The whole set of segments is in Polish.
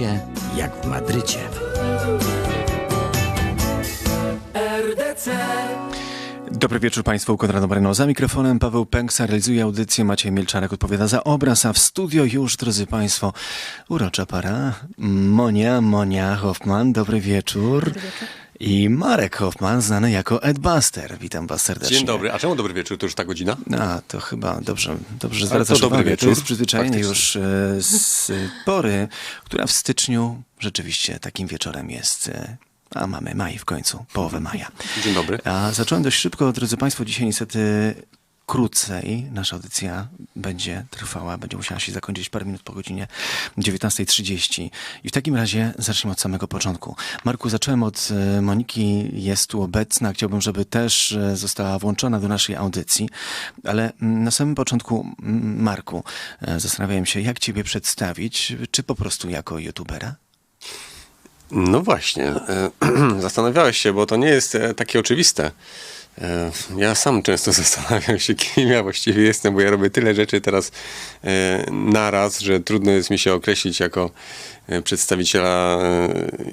się jak w Madrycie. Dobry wieczór Państwu, Konrad Moreno za mikrofonem, Paweł Pęksa realizuje audycję, Maciej Mielczarek odpowiada za obraz, a w studio już, drodzy Państwo, urocza para, Monia, Monia Hoffman, dobry wieczór. Dobry wieczór. I Marek Hoffman, znany jako Ed Buster. Witam Was serdecznie. Dzień dobry. A czemu dobry wieczór? To już ta godzina? A, to chyba dobrze, dobrze zwracasz uwagę. Wieczór. To jest przyzwyczajenie już e, z pory, która w styczniu rzeczywiście takim wieczorem jest e, a mamy maj w końcu, połowę maja. Dzień dobry. A zacząłem dość szybko, drodzy Państwo, dzisiaj niestety krócej nasza audycja będzie trwała, będzie musiała się zakończyć parę minut po godzinie 19.30. I w takim razie zacznijmy od samego początku. Marku, zacząłem od e, Moniki, jest tu obecna. Chciałbym, żeby też e, została włączona do naszej audycji, ale mm, na samym początku, mm, Marku, e, zastanawiałem się, jak Ciebie przedstawić, czy po prostu jako youtubera? No właśnie, zastanawiałeś się, bo to nie jest takie oczywiste. E, ja sam często zastanawiam się, kim ja właściwie jestem, bo ja robię tyle rzeczy teraz e, naraz, że trudno jest mi się określić jako e, przedstawiciela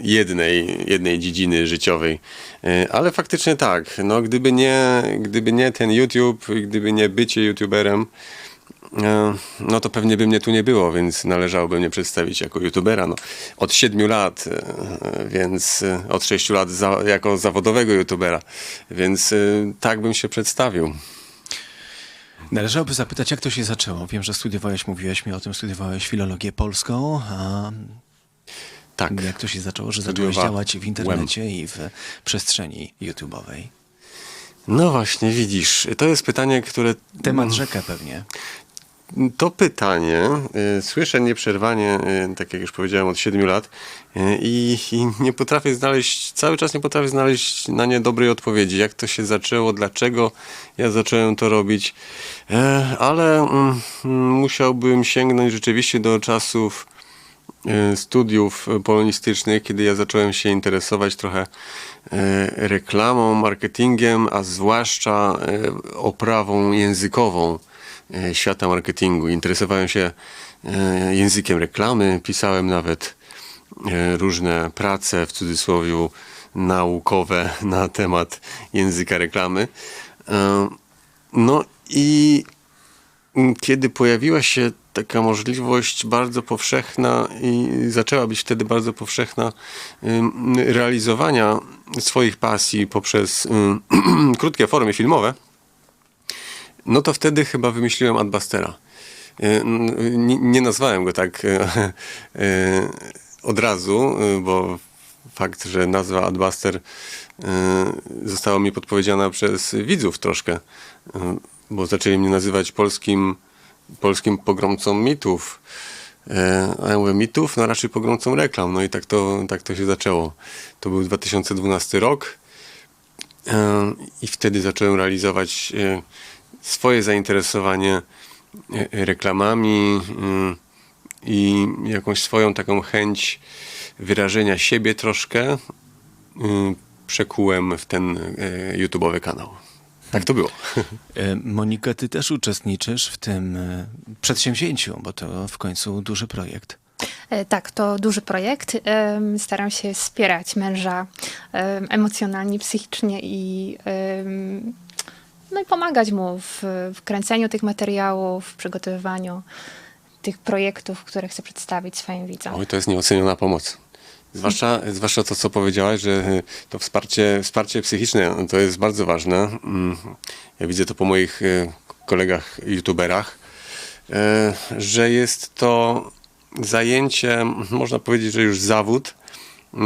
jednej, jednej dziedziny życiowej. Ale faktycznie tak, no gdyby nie, gdyby nie ten YouTube, gdyby nie bycie YouTuberem, no to pewnie by mnie tu nie było, więc należałoby mnie przedstawić jako youtubera. No, od siedmiu lat, e, więc e, od sześciu lat za, jako zawodowego youtubera, więc tak bym się przedstawił. Należałoby zapytać, jak to się zaczęło? Wiem, że studiowałeś, mówiłeś mi o tym, studiowałeś filologię polską, a tak. jak to się zaczęło, że zacząłeś działać w internecie i w przestrzeni YouTube'owej? No właśnie, widzisz, to jest pytanie, które... Temat rzeka pewnie. To pytanie y, słyszę nieprzerwanie, y, tak jak już powiedziałem, od 7 lat y, i, nie potrafię znaleźć, cały czas nie potrafię znaleźć na nie dobrej odpowiedzi. Jak to się zaczęło, dlaczego ja zacząłem to robić, e, ale mm, musiałbym sięgnąć rzeczywiście do czasów studiów polonistycznych, kiedy ja zacząłem się interesować trochę reklamą, marketingiem, a zwłaszcza oprawą językową E, świata marketingu. Interesowałem się e, językiem reklamy, pisałem nawet e, różne prace, w cudzysłowie naukowe na temat języka reklamy. No i kiedy pojawiła się taka możliwość bardzo powszechna i zaczęła być wtedy bardzo powszechna realizowania swoich pasji poprzez krótkie formy filmowe, no to wtedy chyba wymyśliłem Adbustera. Nie, nazwałem go tak e, e, od razu, bo fakt, że nazwa Adbuster została mi podpowiedziana przez widzów troszkę, bo zaczęli mnie nazywać polskim, polskim pogromcą mitów. A ja mówię mitów, no raczej pogromcą reklam. No i tak to, tak to się zaczęło. To był 2012 rok i wtedy zacząłem realizować swoje zainteresowanie e, reklamami i jakąś swoją taką chęć wyrażenia siebie troszkę przekułem w ten e, YouTube'owy kanał. Tak to było. E, Monika, ty też uczestniczysz w tym przedsięwzięciu, bo to w końcu duży projekt. Tak, to duży projekt. Staram się wspierać męża emocjonalnie, psychicznie i no i pomagać mu w, w kręceniu tych materiałów, w przygotowywaniu tych projektów, które chcę przedstawić swoim widzom. Oj, to jest nieoceniona pomoc. Zwłaszcza, zwłaszcza to, co powiedziałaś, że to wsparcie, wsparcie psychiczne to jest bardzo ważne. Mm, ja widzę to po moich e, kolegach, youtuberach, e, że jest to zajęcie, można powiedzieć, że już zawód,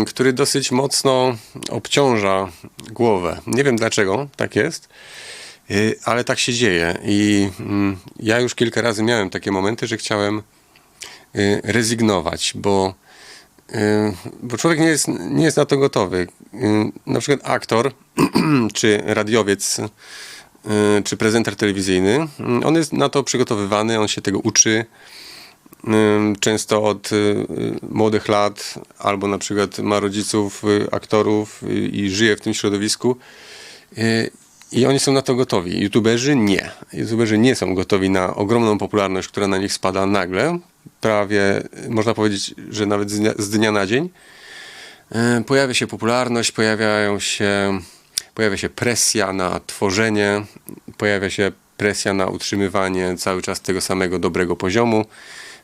który dosyć mocno obciąża głowę. Nie wiem dlaczego tak jest. Ale tak się dzieje i mm, ja już kilka razy miałem takie momenty, że chciałem rezygnować, bo, bo człowiek nie jest, nie jest na to gotowy. Na przykład aktor czy radiowiec czy prezenter telewizyjny, on jest na to przygotowywany, on się tego uczy często od młodych lat, albo na przykład ma rodziców, aktorów i żyje w tym środowisku. I oni są na to gotowi. YouTuberzy nie. YouTuberzy nie są gotowi na ogromną popularność, która na nich spada nagle, prawie, można powiedzieć, że nawet z dnia, z dnia na dzień. E, Pojawia się popularność, pojawiają się, pojawia się presja na tworzenie, pojawia się presja na utrzymywanie cały czas tego samego dobrego poziomu,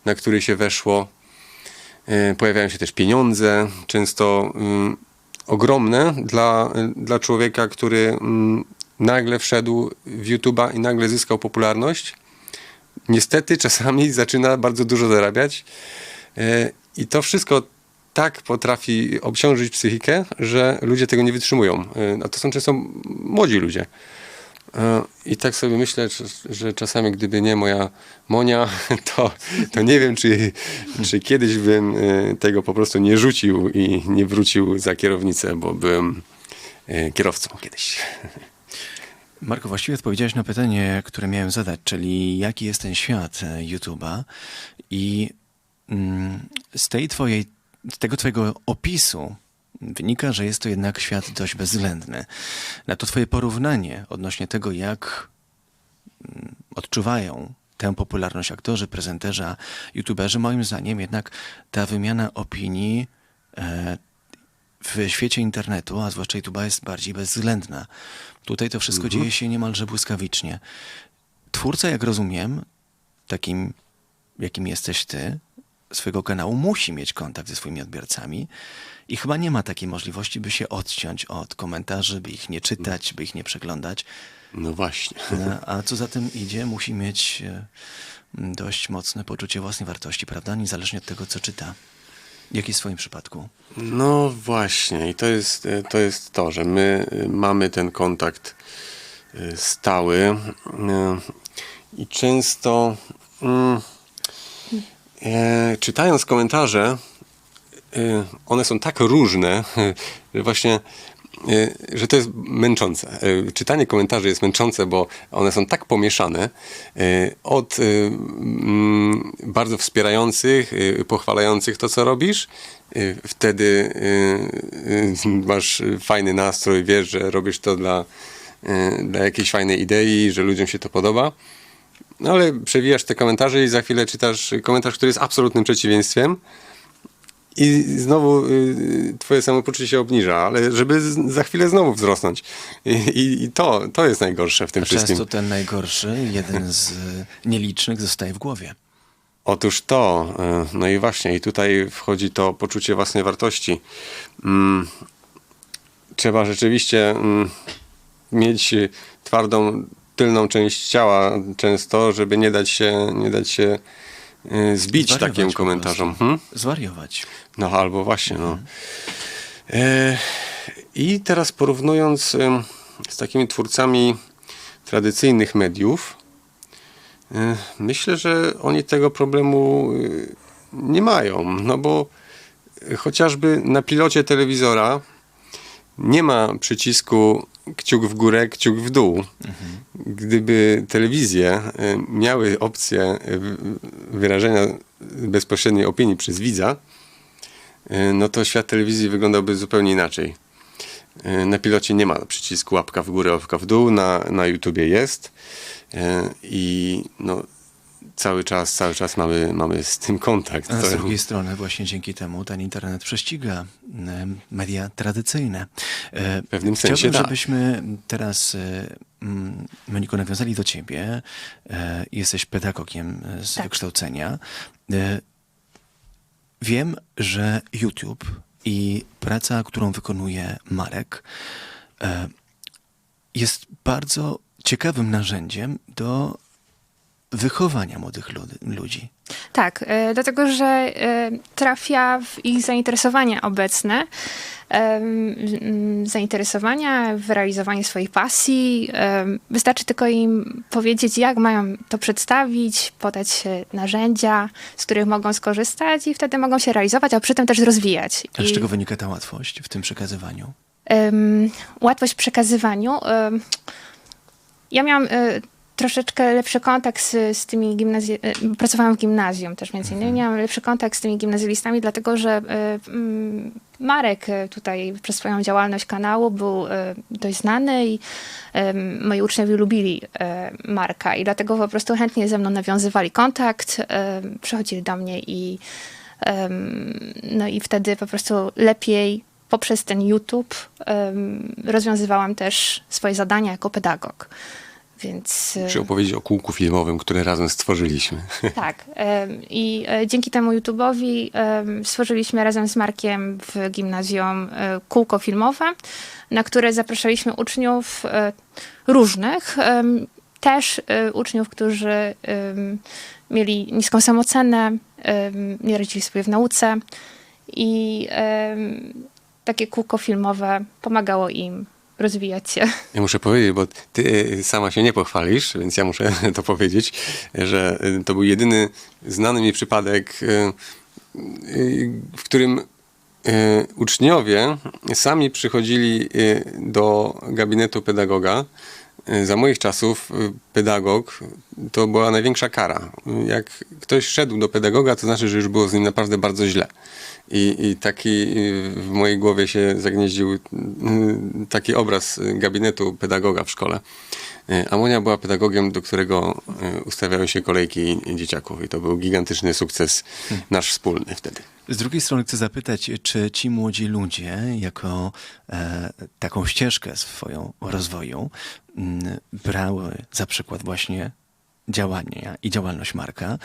na który się weszło. E, Pojawiają się też pieniądze, często mm, ogromne dla, dla człowieka, który mm, nagle wszedł w YouTube'a i nagle zyskał popularność. Niestety czasami zaczyna bardzo dużo zarabiać e, i to wszystko tak potrafi obciążyć psychikę, że ludzie tego nie wytrzymują. E, A to są często młodzi ludzie. E, I tak sobie myślę, że, czasami gdyby nie moja Monia, to, to nie wiem, czy, czy kiedyś bym tego po prostu nie rzucił i nie wrócił za kierownicę, bo byłem kierowcą kiedyś. Marko, właściwie odpowiedziałeś na pytanie, które miałem zadać, czyli jaki jest ten świat e, YouTube'a i mm, z tej twojej, z tego twojego opisu wynika, że jest to jednak świat dość bezwzględny. Na to twoje porównanie odnośnie tego, jak mm, odczuwają tę popularność aktorzy, prezenterzy, youtuberzy, moim zdaniem jednak ta wymiana opinii e, w świecie internetu, a zwłaszcza YouTube'a jest bardziej bezwzględna. Tutaj to wszystko dzieje się niemalże błyskawicznie. Twórca, jak rozumiem, takim jakim jesteś ty, swojego kanału, musi mieć kontakt ze swoimi odbiorcami i chyba nie ma takiej możliwości, by się odciąć od komentarzy, by ich nie czytać, by ich nie przeglądać. No właśnie. E, A co za tym idzie, musi mieć e, dość mocne poczucie własnej wartości, prawda? Niezależnie od tego, co czyta. Jak jest w przypadku? No właśnie, i to jest, e, to jest to, że my e, mamy ten kontakt e, stały i często mm, czytając komentarze, one są tak różne, że właśnie że to jest męczące. E, Czytanie komentarzy jest męczące, bo one są tak pomieszane e, od mm, bardzo wspierających, pochwalających to, co robisz. Wtedy masz fajny nastrój, wiesz, że robisz to dla, dla jakiejś fajnej idei, że ludziom się to podoba. No ale przewijasz te komentarze i za chwilę czytasz komentarz, który jest absolutnym przeciwieństwem. I znowu y, twoje samopoczucie się obniża, ale żeby za chwilę znowu wzrosnąć. I, i, to, to jest najgorsze w tym A wszystkim. często ten najgorszy, jeden z e, nielicznych, zostaje w głowie. Otóż to, y, no i właśnie, i tutaj wchodzi to poczucie własnej wartości. Mm, Trzeba rzeczywiście mm, mieć y, twardą, tylną część ciała często, żeby nie dać się, nie dać się y, zbić Zwariować takim komentarzom. Hmm? Zwariować. No albo właśnie, no. E, I teraz porównując ym, z takimi twórcami tradycyjnych mediów, y, myślę, że oni tego problemu y, nie mają, no bo chociażby na pilocie telewizora nie ma przycisku kciuk w górę, kciuk w dół. Gdyby telewizje y, miały opcję y, wyrażenia bezpośredniej opinii przez widza, y, no to świat telewizji wyglądałby zupełnie inaczej. Na pilocie nie ma przycisku łapka w górę, łapka w dół, na, na YouTubie jest i no, cały czas, cały czas mamy, mamy z tym kontakt. A z drugiej strony właśnie dzięki temu ten internet prześciga e, media tradycyjne. E, W pewnym sensie Chciałbym, tak. żebyśmy teraz, e, mm, Moniko, nawiązali do ciebie. Jesteś pedagogiem z Tak. wykształcenia. Wiem, że YouTube i praca, którą wykonuje Marek, jest bardzo ciekawym narzędziem do wychowania młodych lud- ludzi. Tak, e, dlatego że e, trafia w ich zainteresowania obecne, mm, zainteresowania w realizowanie swojej pasji. Wystarczy tylko im powiedzieć, jak mają to przedstawić, podać e, narzędzia, z których mogą skorzystać i wtedy mogą się realizować, a przy tym też rozwijać. A z I- czego wynika ta łatwość w tym przekazywaniu? łatwość w przekazywaniu. ja miałam e, troszeczkę lepszy kontakt z, z tymi gimnazjami. Pracowałam w gimnazjum też między innymi. Miałam lepszy kontakt z tymi gimnazjalistami, dlatego że e, mm, Marek e, tutaj przez swoją działalność kanału był e, dość znany i em, moi uczniowie lubili e, Marka i dlatego po prostu chętnie ze mną nawiązywali kontakt, przychodzili do mnie i no i wtedy po prostu lepiej poprzez ten YouTube rozwiązywałam też swoje zadania jako pedagog. Więc e, Muszę opowiedzieć o kółku filmowym, które razem stworzyliśmy. tak. I e, dzięki temu YouTube'owi stworzyliśmy razem z Markiem w gimnazjum e, kółko filmowe, na które zapraszaliśmy uczniów różnych, też uczniów, którzy mieli niską samoocenę, em, nie radzili sobie w nauce i takie kółko filmowe pomagało im rozwijać się. Ja muszę powiedzieć, bo ty y, sama się nie pochwalisz, więc ja muszę to powiedzieć, że y, to był jedyny znany mi przypadek, y, w którym uczniowie sami przychodzili do gabinetu pedagoga. Y, Za moich czasów y, pedagog to była największa kara. Jak ktoś szedł do pedagoga, to znaczy, że już było z nim naprawdę bardzo źle. I, I taki y, w mojej głowie się zagnieździł taki obraz gabinetu pedagoga w szkole. Y, A Monia była pedagogiem, do którego ustawiały się kolejki dzieciaków i to był gigantyczny sukces nasz wspólny wtedy. Z drugiej strony chcę zapytać, czy ci młodzi ludzie, jako e, taką ścieżkę swoją rozwoju, m, brały za przykład właśnie działania i działalność Marka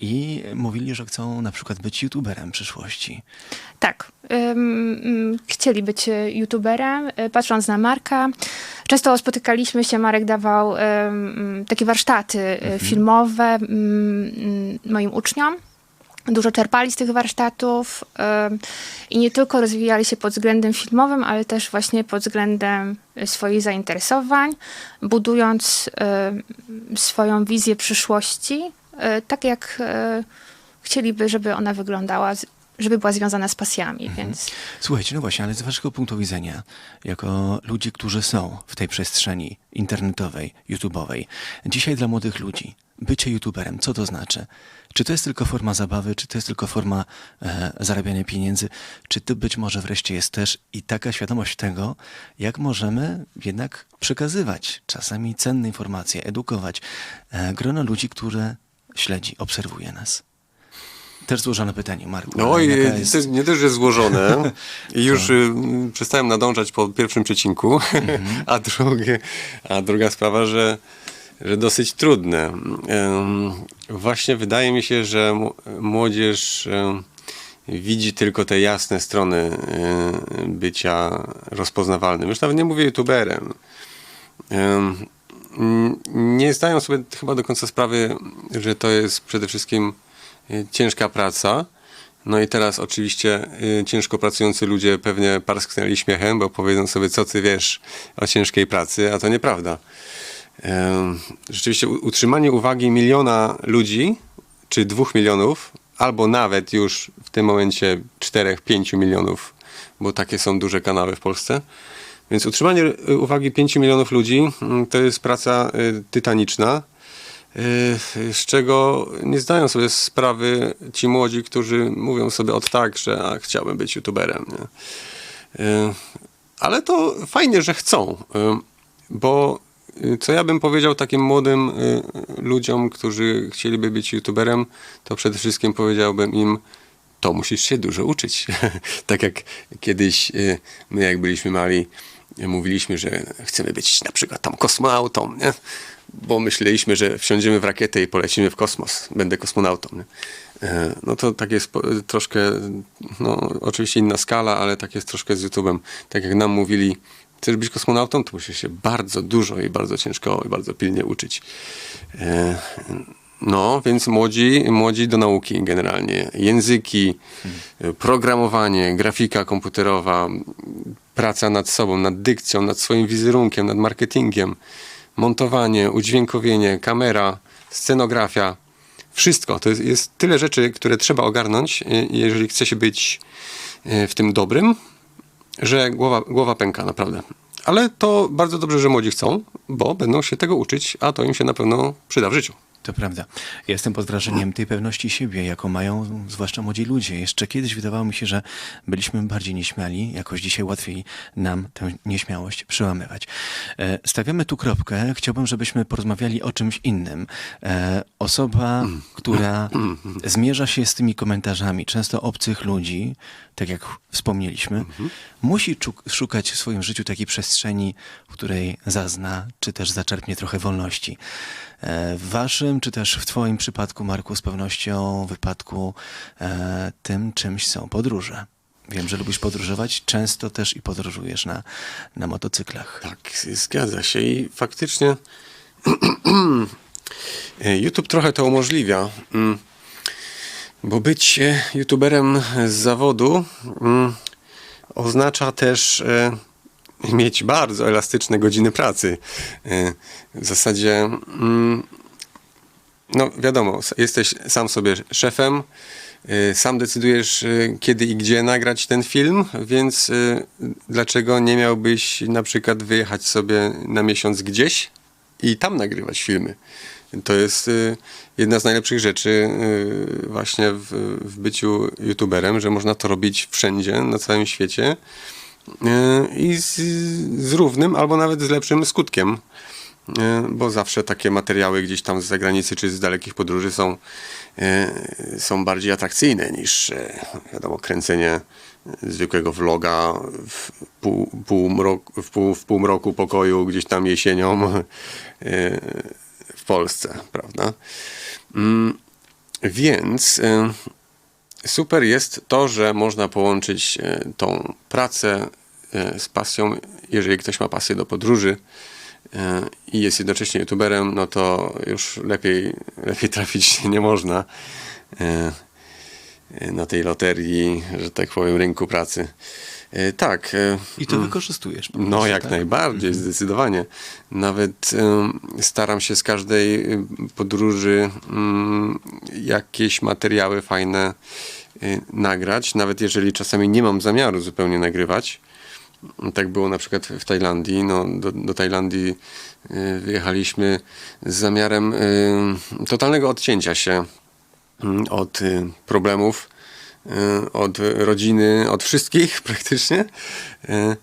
i mówili, że chcą na przykład być youtuberem w przyszłości. Tak. ym, chcieli być youtuberem, e, patrząc na Marka. Często spotykaliśmy się, Marek dawał takie warsztaty e, filmowe ym, ym, moim uczniom. Dużo czerpali z tych warsztatów i nie tylko rozwijali się pod względem filmowym, ale też właśnie pod względem swoich zainteresowań, budując swoją wizję przyszłości, e, tak jak e, chcieliby, żeby ona wyglądała, żeby była związana z pasjami, więc Słuchajcie, no właśnie, ale z waszego punktu widzenia, jako ludzi, którzy są w tej przestrzeni internetowej, YouTube'owej, dzisiaj dla młodych ludzi, bycie YouTuberem, co to znaczy? Czy to jest tylko forma zabawy, czy to jest tylko forma e, zarabiania pieniędzy, czy to być może wreszcie jest też i taka świadomość tego, jak możemy jednak przekazywać czasami cenne informacje, edukować e, grono ludzi, które śledzi, obserwuje nas? Też złożone pytanie, Marku. No i jest- jest nie dość, że złożone i już y, przestałem nadążać po pierwszym przecinku, a, drugie, a druga sprawa, że, że dosyć trudne. Właśnie wydaje mi się, że młodzież widzi tylko te jasne strony bycia rozpoznawalnym. Już nawet nie mówię youtuberem. Nie zdają sobie chyba do końca sprawy, że to jest przede wszystkim y, ciężka praca. No i teraz oczywiście y, ciężko pracujący ludzie pewnie parsknęli śmiechem, bo powiedzą sobie, co ty wiesz o ciężkiej pracy, a to nieprawda. Rzeczywiście utrzymanie uwagi miliona ludzi, czy dwóch milionów, albo nawet już w tym momencie czterech, pięciu milionów, bo takie są duże kanały w Polsce. Więc utrzymanie y, uwagi 5 milionów ludzi mm, to jest praca y, tytaniczna, y, z czego nie zdają sobie sprawy ci młodzi, którzy mówią sobie od tak, że a, chciałbym być youtuberem. Nie? Ale to fajnie, że chcą, bo co ja bym powiedział takim młodym y, ludziom, którzy chcieliby być youtuberem, to przede wszystkim powiedziałbym im, to musisz się dużo uczyć. tak jak kiedyś y, my, jak byliśmy mali, y, mówiliśmy, że chcemy być na przykład tam kosmonautą, nie? bo myśleliśmy, że wsiądziemy w rakietę i polecimy w kosmos. Będę kosmonautą. Nie? E, No to tak jest troszkę, no oczywiście inna skala, ale tak jest troszkę z YouTube'em. Tak jak nam mówili, chcesz być kosmonautą, to musisz się bardzo dużo i bardzo ciężko i bardzo pilnie uczyć. E, No, więc młodzi, młodzi do nauki generalnie. Języki, programowanie, grafika komputerowa, praca nad sobą, nad dykcją, nad swoim wizerunkiem, nad marketingiem, montowanie, udźwiękowienie, kamera, scenografia. Wszystko. To jest, jest tyle rzeczy, które trzeba ogarnąć, y, jeżeli chce się być y, w tym dobrym, że głowa, głowa pęka, naprawdę. ale to bardzo dobrze, że młodzi chcą, bo będą się tego uczyć, a to im się na pewno przyda w życiu. To prawda. Ja Jestem pod wrażeniem tej pewności siebie, jaką mają zwłaszcza młodzi ludzie. Jeszcze kiedyś wydawało mi się, że byliśmy bardziej nieśmiali, jakoś dzisiaj łatwiej nam tę nieśmiałość przełamywać. E, Stawiamy tu kropkę. Chciałbym, żebyśmy porozmawiali o czymś innym. E, Osoba, która zmierza się z tymi komentarzami, często obcych ludzi, tak jak wspomnieliśmy, musi szukać w swoim życiu takiej przestrzeni, w której zazna, czy też zaczerpnie trochę wolności. E, W waszym, czy też w twoim przypadku, Marku, z pewnością wypadku e, tym czymś są podróże. Wiem, że lubisz podróżować, często też i podróżujesz na, na motocyklach. Tak, zgadza się i faktycznie YouTube trochę to umożliwia, mm, bo być YouTuberem z zawodu mm, oznacza też e, mieć bardzo elastyczne godziny pracy. E, W zasadzie, mm, no wiadomo, jesteś sam sobie szefem, y, sam decydujesz y, kiedy i gdzie nagrać ten film, więc y, dlaczego nie miałbyś na przykład wyjechać sobie na miesiąc gdzieś i tam nagrywać filmy? To jest y, jedna z najlepszych rzeczy y, właśnie w, w byciu youtuberem, że można to robić wszędzie, na całym świecie y, i z, z równym albo nawet z lepszym skutkiem. E, bo zawsze takie materiały gdzieś tam z zagranicy czy z dalekich podróży są, e, są bardziej atrakcyjne niż e, wiadomo, kręcenie zwykłego vloga w, pół, pół mrok, w, pół, w półmroku pokoju gdzieś tam jesienią e, w Polsce, prawda? Mm, Więc e, super jest to, że można połączyć e, tą pracę e, z pasją, jeżeli ktoś ma pasję do podróży e, i jest jednocześnie youtuberem, no to już lepiej, lepiej trafić nie można na tej loterii, że tak powiem, rynku pracy. E, Tak. e, I to wykorzystujesz. po no, prostu, jak tak? najbardziej, zdecydowanie. Nawet ym, staram się z każdej podróży ym, jakieś materiały fajne nagrać, nawet jeżeli czasami nie mam zamiaru zupełnie nagrywać. Tak było na przykład w Tajlandii. No, do, do Tajlandii wyjechaliśmy z zamiarem totalnego odcięcia się mm, od problemów, od rodziny, od wszystkich praktycznie. Y,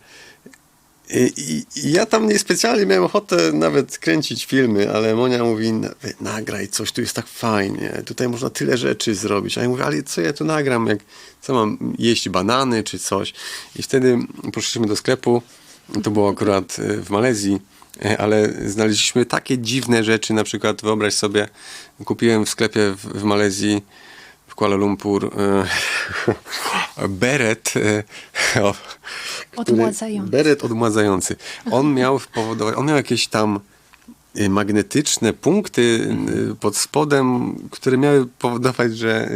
i, i, ja tam niespecjalnie miałem ochotę nawet kręcić filmy, ale Monia mówi, "Na- nagraj coś, tu jest tak fajnie, tutaj można tyle rzeczy zrobić. A ja mówię, ale co ja tu nagram, jak, co mam jeść, banany czy coś. I wtedy poszliśmy do sklepu, to było akurat e, w Malezji, e, ale znaleźliśmy takie dziwne rzeczy, na przykład wyobraź sobie, kupiłem w sklepie w, w Malezji w Kuala Lumpur e, beret e, o, Odmładzający. Beret odmładzający. On miał powodować, on miał jakieś tam y, magnetyczne punkty y, pod spodem, które miały powodować, że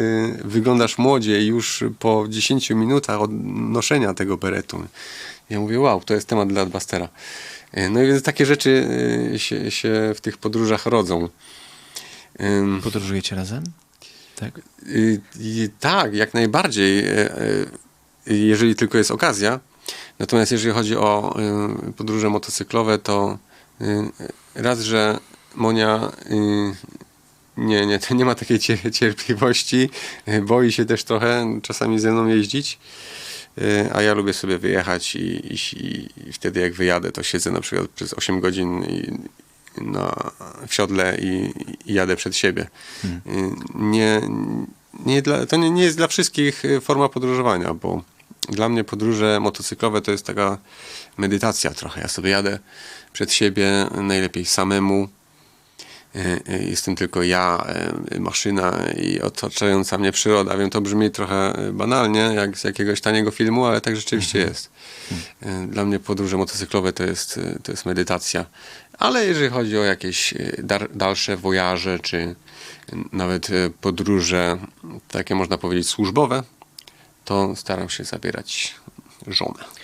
wyglądasz młodziej już po 10 minutach od noszenia tego beretu. Ja mówię, wow, to jest temat dla Adbustera. No i więc takie rzeczy się, się w tych podróżach rodzą. Podróżujecie razem? Tak. Y, y, tak, jak najbardziej, e, e, jeżeli tylko jest okazja. Natomiast jeżeli chodzi o y, podróże motocyklowe, to raz, że Monia nie, nie, nie ma takiej cie- cierpliwości, boi się też trochę czasami ze mną jeździć. A ja lubię sobie wyjechać i, i, i wtedy jak wyjadę, to siedzę na przykład przez 8 godzin i, na, w siodle i, i jadę przed siebie. Y, Nie, nie dla, to nie, nie jest dla wszystkich y, forma podróżowania, bo dla mnie podróże motocyklowe to jest taka medytacja trochę. Ja sobie jadę przed siebie, najlepiej samemu. Y, y, Jestem tylko ja, y, maszyna i otaczająca mnie przyroda. Wiem, to brzmi trochę banalnie, jak z jakiegoś taniego filmu, ale tak rzeczywiście jest. Y, Dla mnie podróże motocyklowe to jest, to jest medytacja. Ale jeżeli chodzi o jakieś dalsze wojaże, czy nawet podróże, takie można powiedzieć służbowe, to staram się zabierać żonę.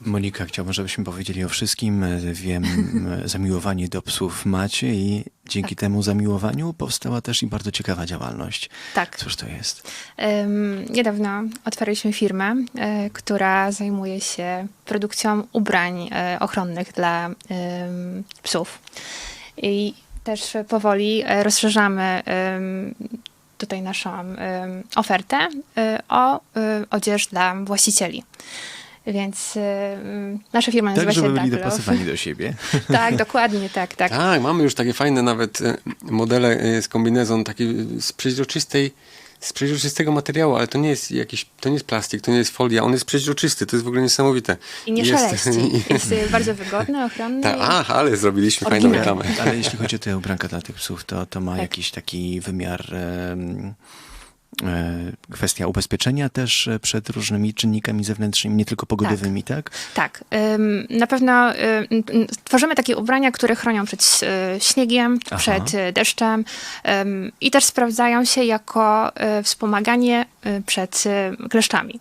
Monika, chciałbym, żebyśmy powiedzieli o wszystkim. Wiem, zamiłowanie do psów macie i dzięki temu zamiłowaniu powstała też i bardzo ciekawa działalność. Tak. Cóż to jest? Em, Niedawno otworzyliśmy firmę, e, która zajmuje się produkcją ubrań e, ochronnych dla psów. I też powoli e, rozszerzamy tutaj naszą ofertę o odzież dla właścicieli. Więc e, nasza firma nazywa Tak, żeby się byli Duck dopasowani do siebie. Tak, dokładnie, tak, tak. Tak, mamy już takie fajne nawet e, modele e, z kombinezon taki z przeźroczystej z przeźroczystego materiału, ale to nie jest jakiś, to nie jest plastik, to nie jest folia, on jest przeźroczysty, to jest w ogóle niesamowite. I nie Jest- szeleści. Jest bardzo wygodny, ochronny. Tak, i- ach, ale zrobiliśmy fajną reklamę. Ale jeśli chodzi o te ubranka dla tych psów, to, to ma Tak. jakiś taki wymiar kwestia ubezpieczenia też e, przed różnymi czynnikami zewnętrznymi, nie tylko pogodowymi, tak? Tak, ym, na pewno ym, ym, tworzymy takie ubrania, które chronią przed y, śniegiem, Aha. przed deszczem i też sprawdzają się jako wspomaganie przed kleszczami.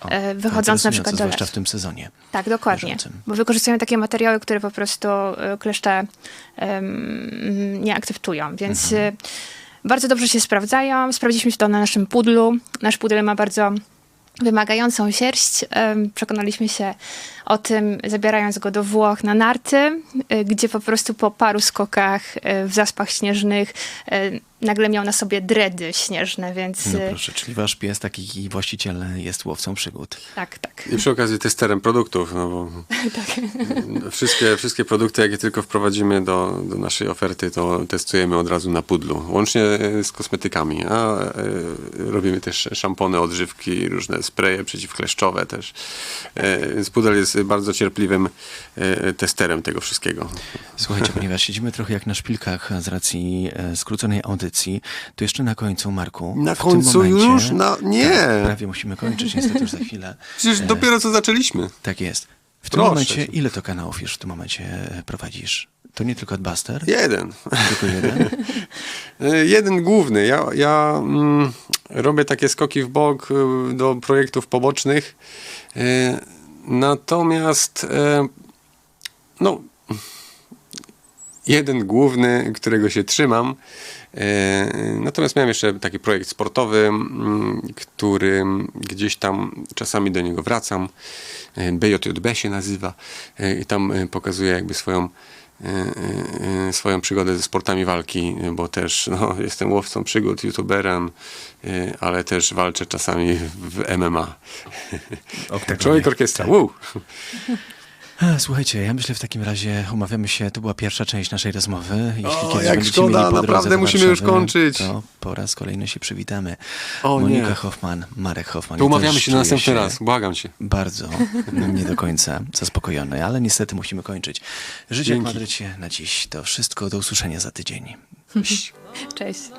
O, E, to wychodząc na przykład do Zwłaszcza w tym sezonie. Tak, dokładnie. bieżącym. Bo wykorzystujemy takie materiały, które po prostu kleszcze nie akceptują, więc Mhm. Bardzo dobrze się sprawdzają. Sprawdziliśmy to na naszym pudlu. Nasz pudel ma bardzo wymagającą sierść. Przekonaliśmy się o tym, zabierając go do Włoch na narty, y, gdzie po prostu po paru skokach y, w zaspach śnieżnych y, nagle miał na sobie dredy śnieżne, więc No y, proszę, czyli wasz pies, taki właściciel jest łowcą przygód. tak, tak. I przy okazji testerem produktów, no bo wszystkie, wszystkie produkty, jakie tylko wprowadzimy do, do naszej oferty, to testujemy od razu na pudlu, łącznie e, z kosmetykami, a e, robimy też szampony, odżywki, różne spreje przeciwkleszczowe też, więc pudel jest bardzo cierpliwym testerem tego wszystkiego. Słuchajcie, ponieważ siedzimy trochę jak na szpilkach z racji e, skróconej audycji, to jeszcze na końcu, Marku. Na końcu momencie, już? Na- nie. Tak, prawie musimy kończyć, niestety już za chwilę. Przecież dopiero co zaczęliśmy. Tak jest. W tym Proszę momencie, ile to kanałów już w tym momencie e, prowadzisz? To nie tylko Adbuster, Jeden. tylko jeden? E, Jeden główny. Ja, ja mm, robię takie skoki w bok do projektów pobocznych. E, natomiast e, no, jeden główny, którego się trzymam. E, natomiast miałem jeszcze taki projekt sportowy, który gdzieś tam czasami do niego wracam. E, BJJB się nazywa e, i tam e, pokazuję jakby swoją e, e, e, swoją przygodę ze sportami walki, e, bo też no, jestem łowcą przygód, youtuberem, e, ale też walczę czasami w MMA. Oktagonie. Człowiek orkiestra, Tak. wow! A, Słuchajcie, ja myślę w takim razie umawiamy się, to była pierwsza część naszej rozmowy. Jeśli O, kiedyś jak szkoda, naprawdę musimy już kończyć. To po raz kolejny się przywitamy. O, Monika nie. Hoffman, Marek Hoffman. To Ja umawiamy się na następny się raz, błagam cię. Bardzo nie do końca zaspokojony, ale niestety musimy kończyć. Życie w Dzięki. Madrycie na dziś to wszystko. Do usłyszenia za tydzień. Cześć.